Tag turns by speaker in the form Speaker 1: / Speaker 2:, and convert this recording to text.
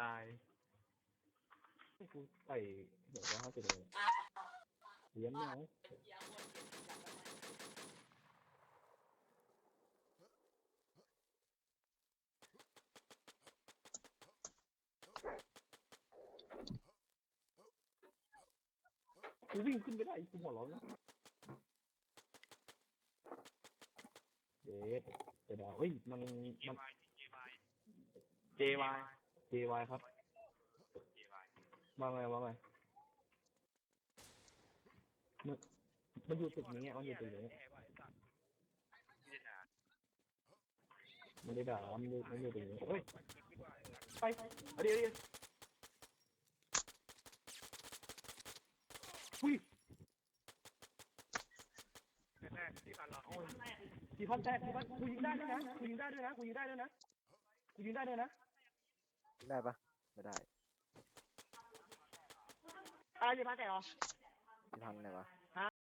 Speaker 1: ตาย
Speaker 2: กูใส่เดี๋ยวร้อยห้าสิบเลยเลี้ยงไม่เอากูวิ่งขึ้นไม่ได้กูหัวร้อนแล้วเด็ดเดี๋ยวเฮ้ยมันมัน
Speaker 1: JY
Speaker 2: JY ครับว่าไงว่าไงมันมันอยู่ตึกนี้อะมันอยู่ตึกนี้มันได้ด่ามันอยู่มันอยู่ตึกนี้เฮ้ยไปเดี๋ยวเดี๋ยวอุ้ยที่พันแตกที่พันกูยิงได้ด้วยนะกูยิงได้ด้วยนะกูยิงได้ด้วยนะกูยิงได้ด้วยนะ
Speaker 3: ได้ปะไม่ได้
Speaker 4: อะไรอยู่มาแต่หรอ
Speaker 3: ที่พันไหนวะ